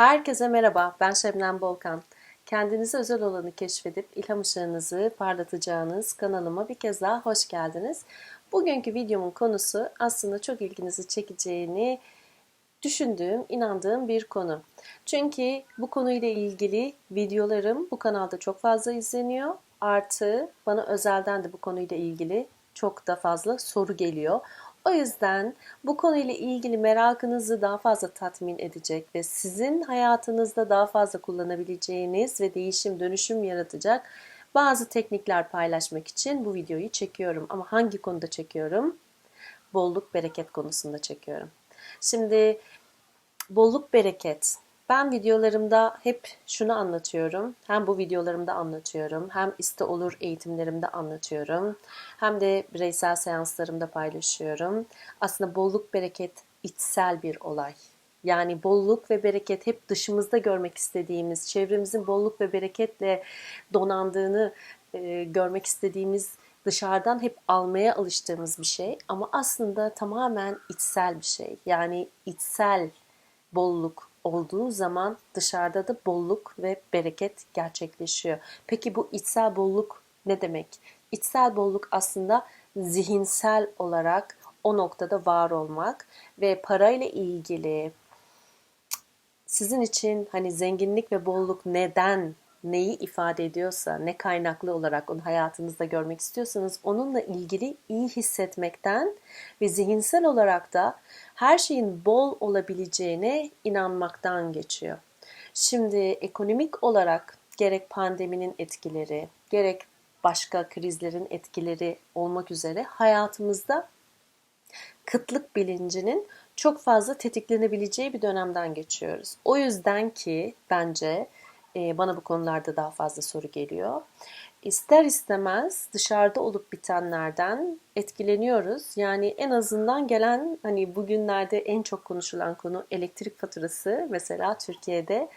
Herkese merhaba, ben Şebnem Bolkan. Kendinize özel olanı keşfedip ilham ışığınızı parlatacağınız kanalıma bir kez daha hoş geldiniz. Bugünkü videomun konusu aslında çok ilginizi çekeceğini düşündüğüm, inandığım bir konu. Çünkü bu konuyla ilgili videolarım bu kanalda çok fazla izleniyor. Artı bana özelden de bu konuyla ilgili çok da fazla soru geliyor. O yüzden bu konuyla ilgili merakınızı daha fazla tatmin edecek ve sizin hayatınızda daha fazla kullanabileceğiniz ve değişim dönüşüm yaratacak bazı teknikler paylaşmak için bu videoyu çekiyorum. Ama hangi konuda çekiyorum? Bolluk bereket konusunda çekiyorum. Şimdi bolluk bereket. Ben videolarımda hep şunu anlatıyorum. Hem bu videolarımda anlatıyorum. Hem iste olur eğitimlerimde anlatıyorum. Hem de bireysel seanslarımda paylaşıyorum. Aslında bolluk bereket içsel bir olay. Yani bolluk ve bereket hep dışımızda görmek istediğimiz, çevremizin bolluk ve bereketle donandığını e, görmek istediğimiz dışarıdan hep almaya alıştığımız bir şey ama aslında tamamen içsel bir şey. Yani içsel bolluk olduğu zaman dışarıda da bolluk ve bereket gerçekleşiyor. Peki bu içsel bolluk ne demek? İçsel bolluk aslında zihinsel olarak o noktada var olmak ve parayla ilgili sizin için hani zenginlik ve bolluk neden neyi ifade ediyorsa, ne kaynaklı olarak onu hayatınızda görmek istiyorsanız onunla ilgili iyi hissetmekten ve zihinsel olarak da her şeyin bol olabileceğine inanmaktan geçiyor. Şimdi ekonomik olarak gerek pandeminin etkileri, gerek başka krizlerin etkileri olmak üzere hayatımızda kıtlık bilincinin çok fazla tetiklenebileceği bir dönemden geçiyoruz. O yüzden ki bence e, bana bu konularda daha fazla soru geliyor. İster istemez dışarıda olup bitenlerden etkileniyoruz. Yani en azından gelen hani bugünlerde en çok konuşulan konu elektrik faturası mesela Türkiye'de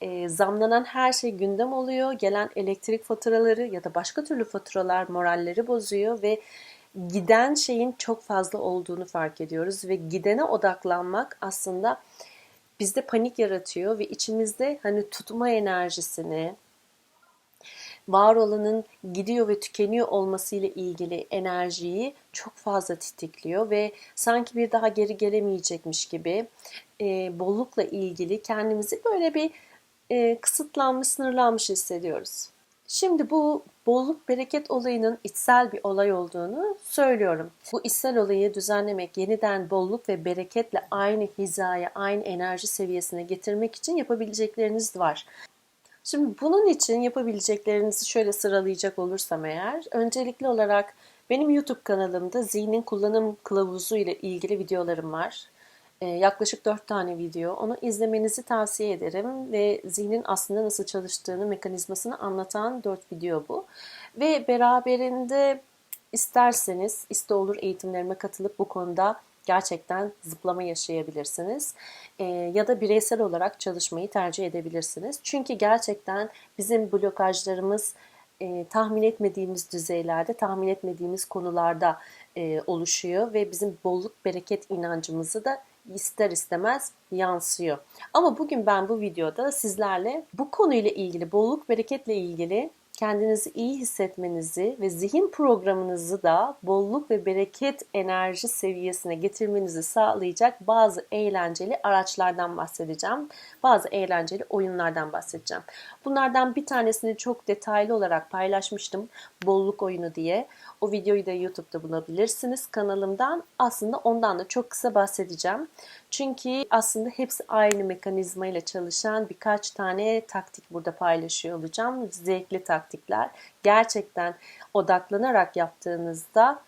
e, zamlanan her şey gündem oluyor. Gelen elektrik faturaları ya da başka türlü faturalar moralleri bozuyor ve giden şeyin çok fazla olduğunu fark ediyoruz ve gidene odaklanmak aslında bizde panik yaratıyor ve içimizde hani tutma enerjisini, var olanın gidiyor ve tükeniyor olması ile ilgili enerjiyi çok fazla tetikliyor ve sanki bir daha geri gelemeyecekmiş gibi e, bollukla ilgili kendimizi böyle bir e, kısıtlanmış, sınırlanmış hissediyoruz. Şimdi bu bolluk bereket olayının içsel bir olay olduğunu söylüyorum. Bu içsel olayı düzenlemek, yeniden bolluk ve bereketle aynı hizaya, aynı enerji seviyesine getirmek için yapabilecekleriniz var. Şimdi bunun için yapabileceklerinizi şöyle sıralayacak olursam eğer, öncelikli olarak benim YouTube kanalımda zihnin kullanım kılavuzu ile ilgili videolarım var. Ee, yaklaşık 4 tane video. Onu izlemenizi tavsiye ederim ve zihnin aslında nasıl çalıştığını, mekanizmasını anlatan 4 video bu. Ve beraberinde isterseniz, iste olur eğitimlerime katılıp bu konuda gerçekten zıplama yaşayabilirsiniz. E, ya da bireysel olarak çalışmayı tercih edebilirsiniz. Çünkü gerçekten bizim blokajlarımız e, tahmin etmediğimiz düzeylerde, tahmin etmediğimiz konularda e, oluşuyor ve bizim bolluk bereket inancımızı da ister istemez yansıyor. Ama bugün ben bu videoda sizlerle bu konuyla ilgili, bolluk bereketle ilgili kendinizi iyi hissetmenizi ve zihin programınızı da bolluk ve bereket enerji seviyesine getirmenizi sağlayacak bazı eğlenceli araçlardan bahsedeceğim. Bazı eğlenceli oyunlardan bahsedeceğim. Bunlardan bir tanesini çok detaylı olarak paylaşmıştım. Bolluk oyunu diye. O videoyu da YouTube'da bulabilirsiniz kanalımdan. Aslında ondan da çok kısa bahsedeceğim. Çünkü aslında hepsi aynı mekanizma ile çalışan birkaç tane taktik burada paylaşıyor olacağım. Zevkli taktikler. Gerçekten odaklanarak yaptığınızda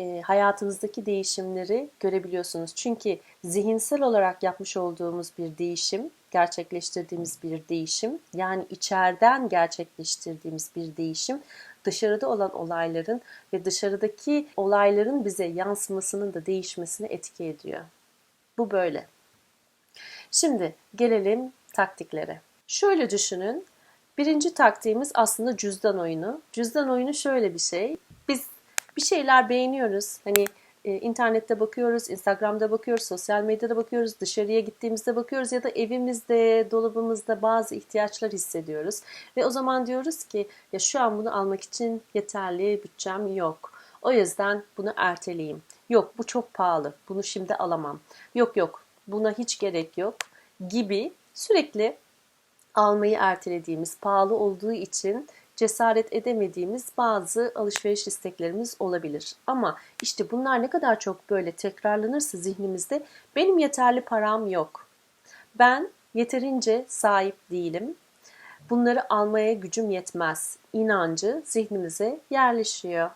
e, hayatınızdaki değişimleri görebiliyorsunuz. Çünkü zihinsel olarak yapmış olduğumuz bir değişim, gerçekleştirdiğimiz bir değişim, yani içeriden gerçekleştirdiğimiz bir değişim dışarıda olan olayların ve dışarıdaki olayların bize yansımasının da değişmesine etki ediyor. Bu böyle. Şimdi gelelim taktiklere. Şöyle düşünün. Birinci taktiğimiz aslında cüzdan oyunu. Cüzdan oyunu şöyle bir şey. Biz bir şeyler beğeniyoruz. Hani e, internette bakıyoruz, Instagram'da bakıyoruz, sosyal medyada bakıyoruz, dışarıya gittiğimizde bakıyoruz ya da evimizde, dolabımızda bazı ihtiyaçlar hissediyoruz. Ve o zaman diyoruz ki ya şu an bunu almak için yeterli bütçem yok. O yüzden bunu erteleyeyim. Yok bu çok pahalı. Bunu şimdi alamam. Yok yok buna hiç gerek yok gibi sürekli almayı ertelediğimiz, pahalı olduğu için cesaret edemediğimiz bazı alışveriş isteklerimiz olabilir. Ama işte bunlar ne kadar çok böyle tekrarlanırsa zihnimizde benim yeterli param yok. Ben yeterince sahip değilim. Bunları almaya gücüm yetmez. inancı zihnimize yerleşiyor.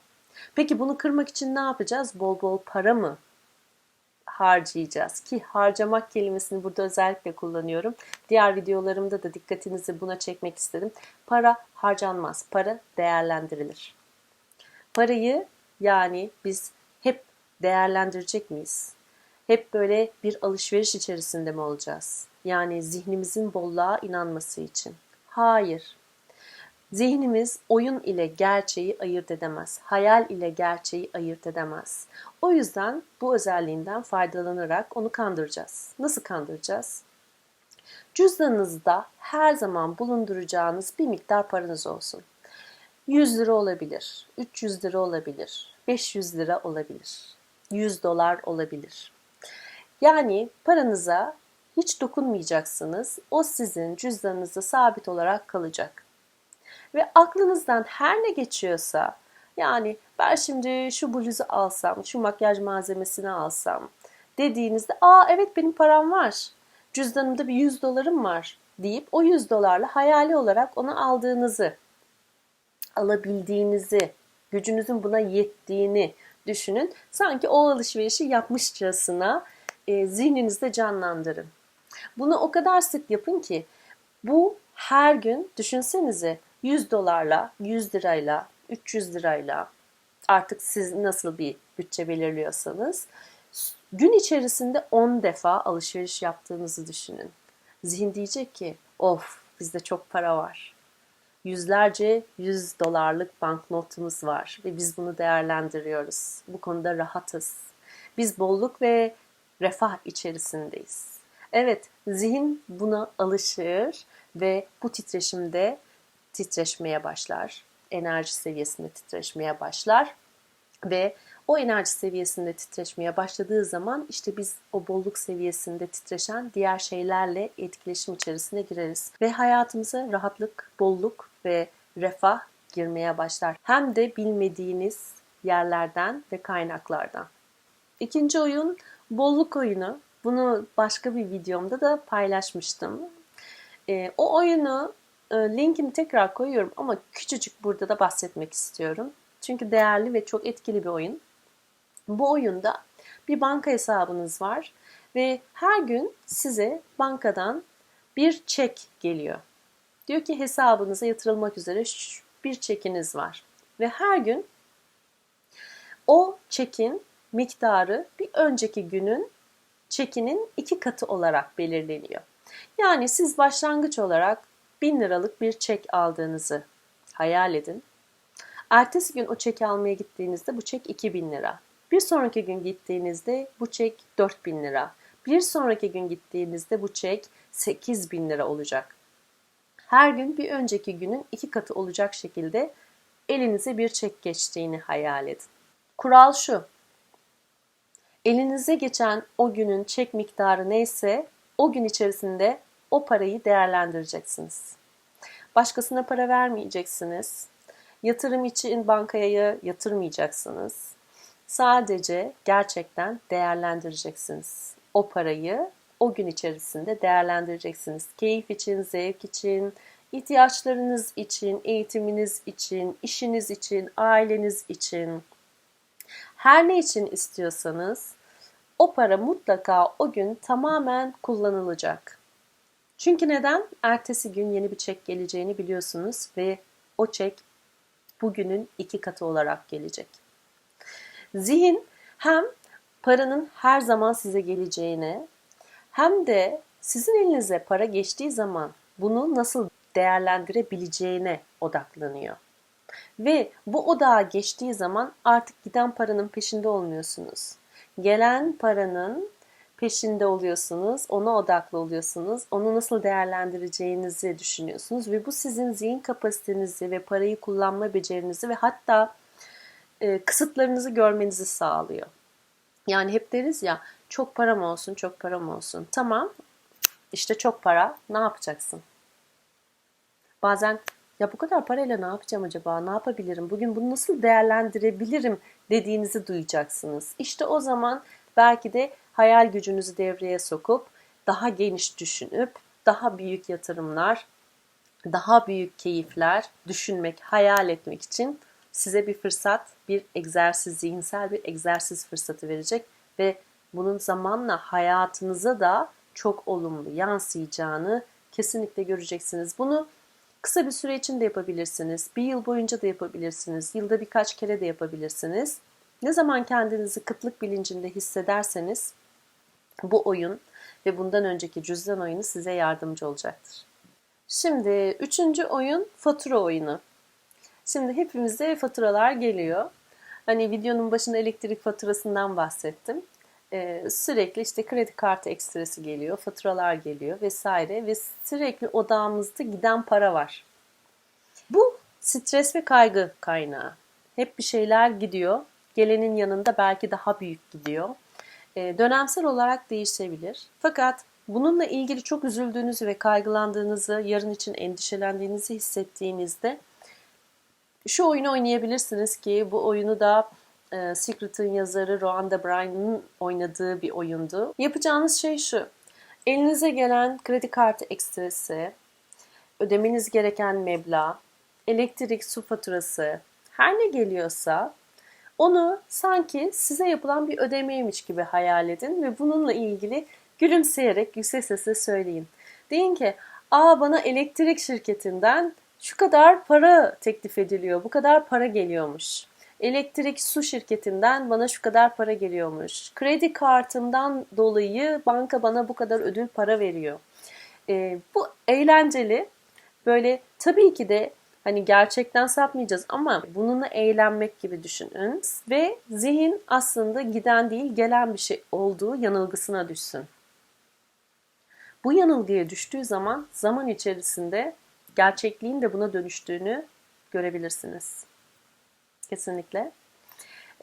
Peki bunu kırmak için ne yapacağız? Bol bol para mı harcayacağız ki harcamak kelimesini burada özellikle kullanıyorum. Diğer videolarımda da dikkatinizi buna çekmek istedim. Para harcanmaz, para değerlendirilir. Parayı yani biz hep değerlendirecek miyiz? Hep böyle bir alışveriş içerisinde mi olacağız? Yani zihnimizin bolluğa inanması için. Hayır. Zihnimiz oyun ile gerçeği ayırt edemez. Hayal ile gerçeği ayırt edemez. O yüzden bu özelliğinden faydalanarak onu kandıracağız. Nasıl kandıracağız? Cüzdanınızda her zaman bulunduracağınız bir miktar paranız olsun. 100 lira olabilir, 300 lira olabilir, 500 lira olabilir, 100 dolar olabilir. Yani paranıza hiç dokunmayacaksınız. O sizin cüzdanınızda sabit olarak kalacak. Ve aklınızdan her ne geçiyorsa yani ben şimdi şu bluzu alsam, şu makyaj malzemesini alsam dediğinizde aa evet benim param var. Cüzdanımda bir 100 dolarım var deyip o 100 dolarla hayali olarak onu aldığınızı, alabildiğinizi, gücünüzün buna yettiğini düşünün. Sanki o alışverişi yapmışçasına e, zihninizde canlandırın. Bunu o kadar sık yapın ki bu her gün düşünsenize 100 dolarla, 100 lirayla, 300 lirayla artık siz nasıl bir bütçe belirliyorsanız gün içerisinde 10 defa alışveriş yaptığınızı düşünün. Zihin diyecek ki of bizde çok para var. Yüzlerce 100 dolarlık banknotumuz var ve biz bunu değerlendiriyoruz. Bu konuda rahatız. Biz bolluk ve refah içerisindeyiz. Evet, zihin buna alışır ve bu titreşimde titreşmeye başlar. Enerji seviyesinde titreşmeye başlar ve o enerji seviyesinde titreşmeye başladığı zaman işte biz o bolluk seviyesinde titreşen diğer şeylerle etkileşim içerisine gireriz ve hayatımıza rahatlık, bolluk ve refah girmeye başlar. Hem de bilmediğiniz yerlerden ve kaynaklardan. İkinci oyun bolluk oyunu. Bunu başka bir videomda da paylaşmıştım. E, o oyunu linkini tekrar koyuyorum ama küçücük burada da bahsetmek istiyorum. Çünkü değerli ve çok etkili bir oyun. Bu oyunda bir banka hesabınız var ve her gün size bankadan bir çek geliyor. Diyor ki hesabınıza yatırılmak üzere bir çekiniz var. Ve her gün o çekin miktarı bir önceki günün çekinin iki katı olarak belirleniyor. Yani siz başlangıç olarak 1000 liralık bir çek aldığınızı hayal edin. Ertesi gün o çeki almaya gittiğinizde bu çek 2000 lira. Bir sonraki gün gittiğinizde bu çek 4000 lira. Bir sonraki gün gittiğinizde bu çek 8000 lira olacak. Her gün bir önceki günün iki katı olacak şekilde elinize bir çek geçtiğini hayal edin. Kural şu. Elinize geçen o günün çek miktarı neyse o gün içerisinde o parayı değerlendireceksiniz. Başkasına para vermeyeceksiniz. Yatırım için bankaya yatırmayacaksınız. Sadece gerçekten değerlendireceksiniz. O parayı o gün içerisinde değerlendireceksiniz. Keyif için, zevk için, ihtiyaçlarınız için, eğitiminiz için, işiniz için, aileniz için, her ne için istiyorsanız o para mutlaka o gün tamamen kullanılacak. Çünkü neden? Ertesi gün yeni bir çek geleceğini biliyorsunuz ve o çek bugünün iki katı olarak gelecek. Zihin hem paranın her zaman size geleceğine hem de sizin elinize para geçtiği zaman bunu nasıl değerlendirebileceğine odaklanıyor. Ve bu odağa geçtiği zaman artık giden paranın peşinde olmuyorsunuz. Gelen paranın peşinde oluyorsunuz, ona odaklı oluyorsunuz, onu nasıl değerlendireceğinizi düşünüyorsunuz ve bu sizin zihin kapasitenizi ve parayı kullanma becerinizi ve hatta e, kısıtlarınızı görmenizi sağlıyor. Yani hep deriz ya çok param olsun, çok param olsun. Tamam, işte çok para, ne yapacaksın? Bazen ya bu kadar parayla ne yapacağım acaba? Ne yapabilirim? Bugün bunu nasıl değerlendirebilirim dediğinizi duyacaksınız. İşte o zaman belki de hayal gücünüzü devreye sokup daha geniş düşünüp daha büyük yatırımlar, daha büyük keyifler düşünmek, hayal etmek için size bir fırsat, bir egzersiz, zihinsel bir egzersiz fırsatı verecek ve bunun zamanla hayatınıza da çok olumlu yansıyacağını kesinlikle göreceksiniz. Bunu kısa bir süre için de yapabilirsiniz. Bir yıl boyunca da yapabilirsiniz. Yılda birkaç kere de yapabilirsiniz. Ne zaman kendinizi kıtlık bilincinde hissederseniz bu oyun ve bundan önceki cüzdan oyunu size yardımcı olacaktır. Şimdi üçüncü oyun fatura oyunu. Şimdi hepimizde faturalar geliyor. Hani videonun başında elektrik faturasından bahsettim. Ee, sürekli işte kredi kartı ekstresi geliyor, faturalar geliyor vesaire ve sürekli odağımızda giden para var. Bu stres ve kaygı kaynağı. Hep bir şeyler gidiyor. Gelenin yanında belki daha büyük gidiyor. Ee, dönemsel olarak değişebilir. Fakat bununla ilgili çok üzüldüğünüzü ve kaygılandığınızı, yarın için endişelendiğinizi hissettiğinizde şu oyunu oynayabilirsiniz ki bu oyunu da e, Secret'ın yazarı Rhonda Byrne'ın oynadığı bir oyundu. Yapacağınız şey şu. Elinize gelen kredi kartı ekstresi, ödemeniz gereken meblağ, elektrik, su faturası, her ne geliyorsa onu sanki size yapılan bir ödemeymiş gibi hayal edin ve bununla ilgili gülümseyerek yüksek sesle söyleyin. Deyin ki, aa bana elektrik şirketinden şu kadar para teklif ediliyor, bu kadar para geliyormuş. Elektrik su şirketinden bana şu kadar para geliyormuş. Kredi kartımdan dolayı banka bana bu kadar ödül para veriyor. E, bu eğlenceli. Böyle tabii ki de hani gerçekten sapmayacağız ama bununla eğlenmek gibi düşünün. Ve zihin aslında giden değil gelen bir şey olduğu yanılgısına düşsün. Bu yanılgıya düştüğü zaman zaman içerisinde gerçekliğin de buna dönüştüğünü görebilirsiniz. Kesinlikle.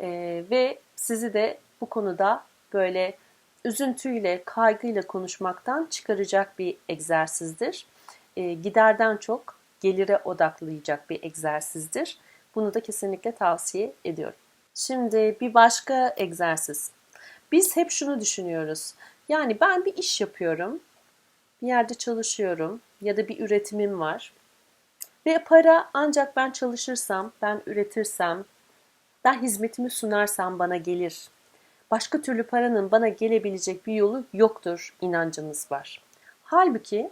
Ee, ve sizi de bu konuda böyle üzüntüyle, kaygıyla konuşmaktan çıkaracak bir egzersizdir. Ee, giderden çok gelire odaklayacak bir egzersizdir. Bunu da kesinlikle tavsiye ediyorum. Şimdi bir başka egzersiz. Biz hep şunu düşünüyoruz. Yani ben bir iş yapıyorum, bir yerde çalışıyorum ya da bir üretimim var. Ve para ancak ben çalışırsam, ben üretirsem, ben hizmetimi sunarsam bana gelir. Başka türlü paranın bana gelebilecek bir yolu yoktur inancımız var. Halbuki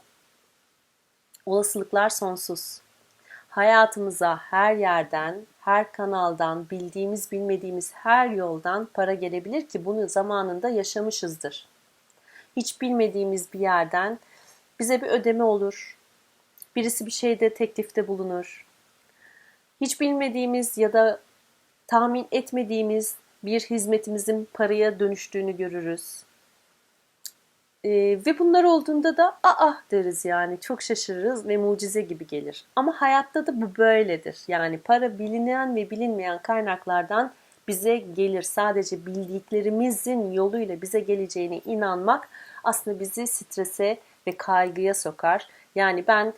olasılıklar sonsuz. Hayatımıza her yerden, her kanaldan, bildiğimiz bilmediğimiz her yoldan para gelebilir ki bunu zamanında yaşamışızdır. Hiç bilmediğimiz bir yerden bize bir ödeme olur. Birisi bir şeyde teklifte bulunur. Hiç bilmediğimiz ya da tahmin etmediğimiz bir hizmetimizin paraya dönüştüğünü görürüz. Ee, ve bunlar olduğunda da aa deriz yani çok şaşırırız ve mucize gibi gelir. Ama hayatta da bu böyledir. Yani para bilinen ve bilinmeyen kaynaklardan bize gelir. Sadece bildiklerimizin yoluyla bize geleceğine inanmak aslında bizi strese ve kaygıya sokar. Yani ben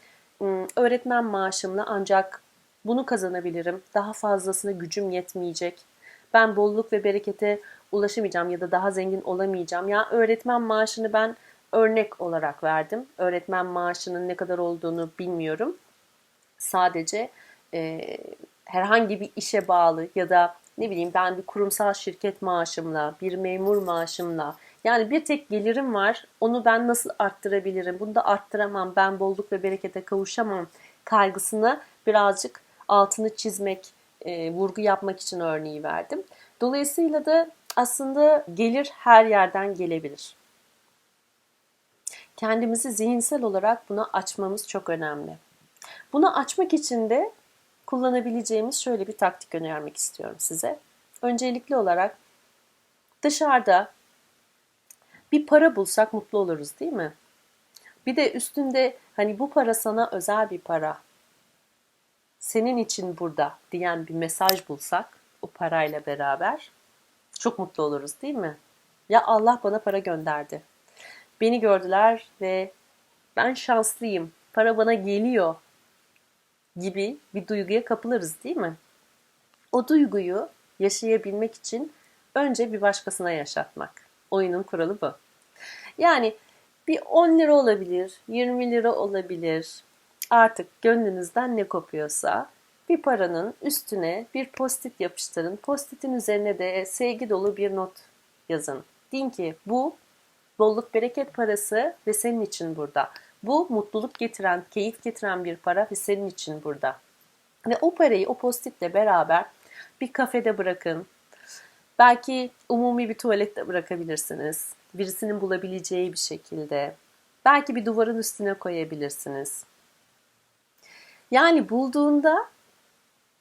öğretmen maaşımla ancak bunu kazanabilirim. Daha fazlasına gücüm yetmeyecek. Ben bolluk ve berekete ulaşamayacağım ya da daha zengin olamayacağım. Ya öğretmen maaşını ben örnek olarak verdim. Öğretmen maaşının ne kadar olduğunu bilmiyorum. Sadece e, herhangi bir işe bağlı ya da ne bileyim ben bir kurumsal şirket maaşımla, bir memur maaşımla yani bir tek gelirim var. Onu ben nasıl arttırabilirim? Bunu da arttıramam. Ben bolluk ve berekete kavuşamam kaygısını birazcık altını çizmek, e, vurgu yapmak için örneği verdim. Dolayısıyla da aslında gelir her yerden gelebilir. Kendimizi zihinsel olarak buna açmamız çok önemli. Bunu açmak için de kullanabileceğimiz şöyle bir taktik önermek istiyorum size. Öncelikli olarak dışarıda bir para bulsak mutlu oluruz değil mi? Bir de üstünde hani bu para sana özel bir para. Senin için burada diyen bir mesaj bulsak o parayla beraber çok mutlu oluruz değil mi? Ya Allah bana para gönderdi. Beni gördüler ve ben şanslıyım. Para bana geliyor gibi bir duyguya kapılırız değil mi? O duyguyu yaşayabilmek için önce bir başkasına yaşatmak. Oyunun kuralı bu. Yani bir 10 lira olabilir, 20 lira olabilir. Artık gönlünüzden ne kopuyorsa bir paranın üstüne bir postit yapıştırın. Postitin üzerine de sevgi dolu bir not yazın. Deyin ki bu bolluk bereket parası ve senin için burada. Bu mutluluk getiren, keyif getiren bir para ve senin için burada. Ve o parayı o postitle beraber bir kafede bırakın. Belki umumi bir tuvalette bırakabilirsiniz. Birisinin bulabileceği bir şekilde. Belki bir duvarın üstüne koyabilirsiniz. Yani bulduğunda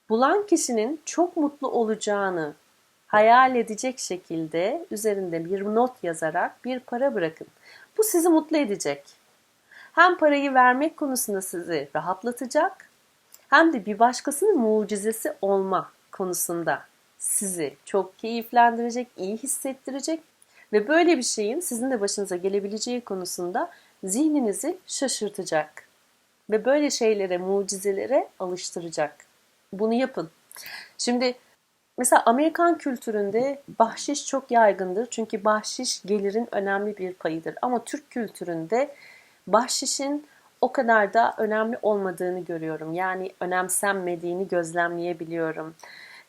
bulan kişinin çok mutlu olacağını hayal edecek şekilde üzerinde bir not yazarak bir para bırakın. Bu sizi mutlu edecek. Hem parayı vermek konusunda sizi rahatlatacak hem de bir başkasının mucizesi olma konusunda sizi çok keyiflendirecek, iyi hissettirecek ve böyle bir şeyin sizin de başınıza gelebileceği konusunda zihninizi şaşırtacak ve böyle şeylere, mucizelere alıştıracak. Bunu yapın. Şimdi mesela Amerikan kültüründe bahşiş çok yaygındır. Çünkü bahşiş gelirin önemli bir payıdır. Ama Türk kültüründe bahşişin o kadar da önemli olmadığını görüyorum. Yani önemsenmediğini gözlemleyebiliyorum.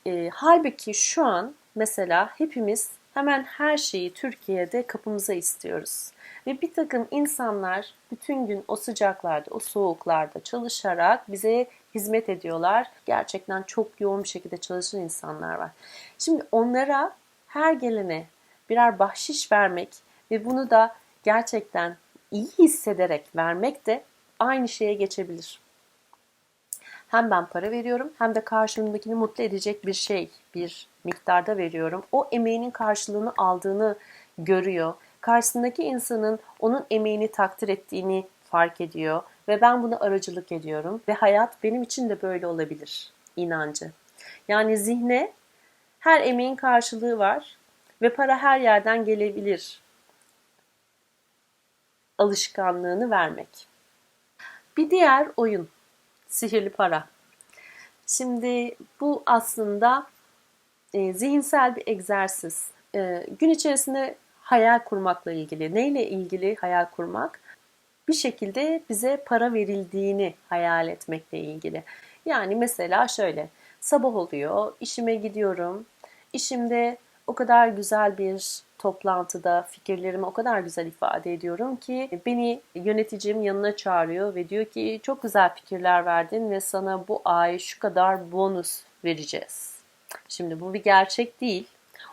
E, halbuki şu an mesela hepimiz hemen her şeyi Türkiye'de kapımıza istiyoruz. Ve bir takım insanlar bütün gün o sıcaklarda, o soğuklarda çalışarak bize hizmet ediyorlar. Gerçekten çok yoğun bir şekilde çalışan insanlar var. Şimdi onlara her gelene birer bahşiş vermek ve bunu da gerçekten iyi hissederek vermek de aynı şeye geçebilir. Hem ben para veriyorum hem de karşımdakini mutlu edecek bir şey, bir miktarda veriyorum. O emeğinin karşılığını aldığını görüyor. Karşısındaki insanın onun emeğini takdir ettiğini fark ediyor ve ben buna aracılık ediyorum ve hayat benim için de böyle olabilir inancı. Yani zihne her emeğin karşılığı var ve para her yerden gelebilir alışkanlığını vermek. Bir diğer oyun sihirli para. Şimdi bu aslında e, zihinsel bir egzersiz. E, gün içerisinde hayal kurmakla ilgili. Neyle ilgili hayal kurmak? Bir şekilde bize para verildiğini hayal etmekle ilgili. Yani mesela şöyle, sabah oluyor, işime gidiyorum. İşimde o kadar güzel bir toplantıda fikirlerimi o kadar güzel ifade ediyorum ki beni yöneticim yanına çağırıyor ve diyor ki çok güzel fikirler verdin ve sana bu ay şu kadar bonus vereceğiz. Şimdi bu bir gerçek değil.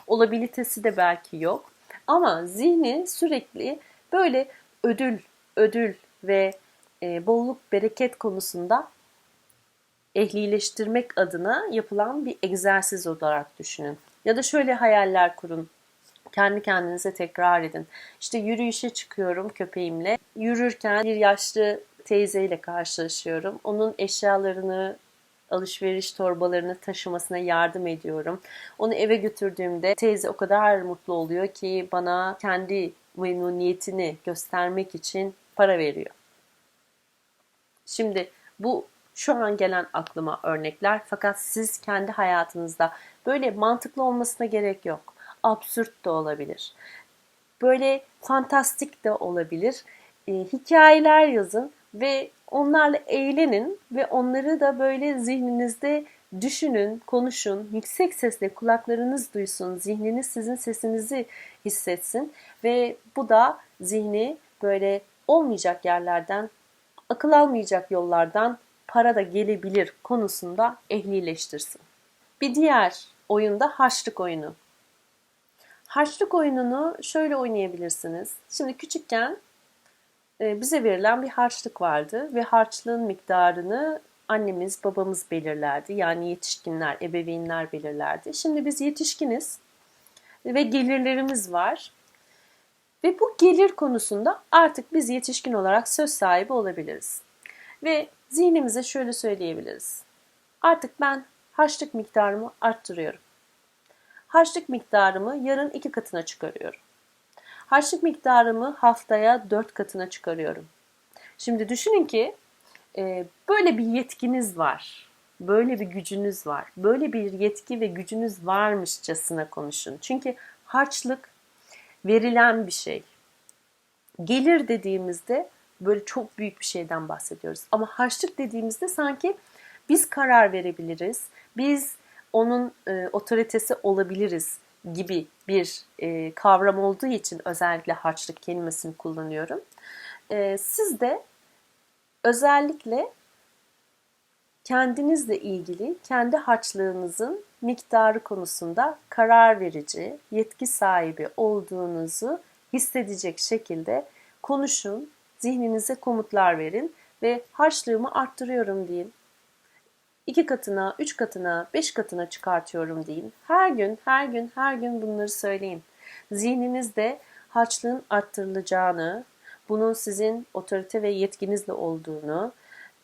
Olabilitesi de belki yok. Ama zihni sürekli böyle ödül, ödül ve e, bolluk, bereket konusunda ehlileştirmek adına yapılan bir egzersiz olarak düşünün. Ya da şöyle hayaller kurun. Kendi kendinize tekrar edin. İşte yürüyüşe çıkıyorum köpeğimle. Yürürken bir yaşlı teyzeyle karşılaşıyorum. Onun eşyalarını alışveriş torbalarını taşımasına yardım ediyorum. Onu eve götürdüğümde teyze o kadar mutlu oluyor ki bana kendi memnuniyetini göstermek için para veriyor. Şimdi bu şu an gelen aklıma örnekler fakat siz kendi hayatınızda böyle mantıklı olmasına gerek yok. Absürt de olabilir. Böyle fantastik de olabilir. E, hikayeler yazın ve onlarla eğlenin ve onları da böyle zihninizde düşünün, konuşun, yüksek sesle kulaklarınız duysun, zihniniz sizin sesinizi hissetsin ve bu da zihni böyle olmayacak yerlerden, akıl almayacak yollardan para da gelebilir konusunda ehlileştirsin. Bir diğer oyunda harçlık oyunu. Harçlık oyununu şöyle oynayabilirsiniz. Şimdi küçükken e, bize verilen bir harçlık vardı ve harçlığın miktarını annemiz, babamız belirlerdi. Yani yetişkinler, ebeveynler belirlerdi. Şimdi biz yetişkiniz ve gelirlerimiz var. Ve bu gelir konusunda artık biz yetişkin olarak söz sahibi olabiliriz. Ve zihnimize şöyle söyleyebiliriz. Artık ben harçlık miktarımı arttırıyorum. Harçlık miktarımı yarın iki katına çıkarıyorum. Harçlık miktarımı haftaya dört katına çıkarıyorum. Şimdi düşünün ki e, böyle bir yetkiniz var. Böyle bir gücünüz var. Böyle bir yetki ve gücünüz varmışçasına konuşun. Çünkü harçlık verilen bir şey. Gelir dediğimizde böyle çok büyük bir şeyden bahsediyoruz. Ama harçlık dediğimizde sanki biz karar verebiliriz. Biz onun e, otoritesi olabiliriz gibi bir e, kavram olduğu için özellikle harçlık kelimesini kullanıyorum. E, siz de özellikle kendinizle ilgili kendi harçlığınızın miktarı konusunda karar verici, yetki sahibi olduğunuzu hissedecek şekilde konuşun, zihninize komutlar verin ve harçlığımı arttırıyorum deyin. İki katına, üç katına, beş katına çıkartıyorum deyin. Her gün, her gün, her gün bunları söyleyin. Zihninizde harçlığın arttırılacağını, bunun sizin otorite ve yetkinizle olduğunu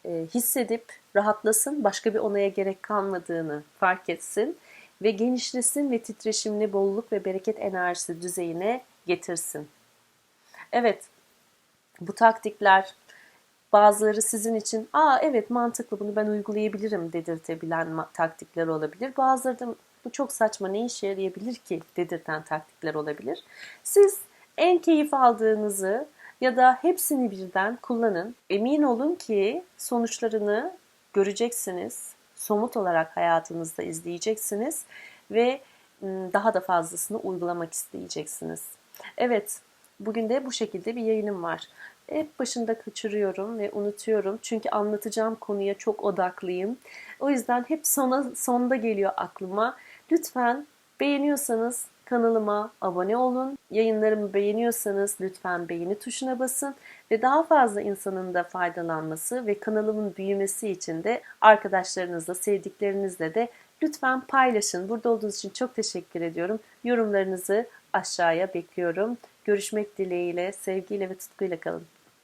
e, hissedip rahatlasın, başka bir onaya gerek kalmadığını fark etsin ve genişlesin ve titreşimli bolluk ve bereket enerjisi düzeyine getirsin. Evet, bu taktikler bazıları sizin için aa evet mantıklı bunu ben uygulayabilirim dedirtebilen taktikler olabilir. Bazıları da bu çok saçma ne işe yarayabilir ki dedirten taktikler olabilir. Siz en keyif aldığınızı ya da hepsini birden kullanın. Emin olun ki sonuçlarını göreceksiniz. Somut olarak hayatınızda izleyeceksiniz ve daha da fazlasını uygulamak isteyeceksiniz. Evet, bugün de bu şekilde bir yayınım var. Hep başında kaçırıyorum ve unutuyorum. Çünkü anlatacağım konuya çok odaklıyım. O yüzden hep sona sonda geliyor aklıma. Lütfen beğeniyorsanız kanalıma abone olun. Yayınlarımı beğeniyorsanız lütfen beğeni tuşuna basın ve daha fazla insanın da faydalanması ve kanalımın büyümesi için de arkadaşlarınızla, sevdiklerinizle de lütfen paylaşın. Burada olduğunuz için çok teşekkür ediyorum. Yorumlarınızı aşağıya bekliyorum. Görüşmek dileğiyle, sevgiyle ve tutkuyla kalın.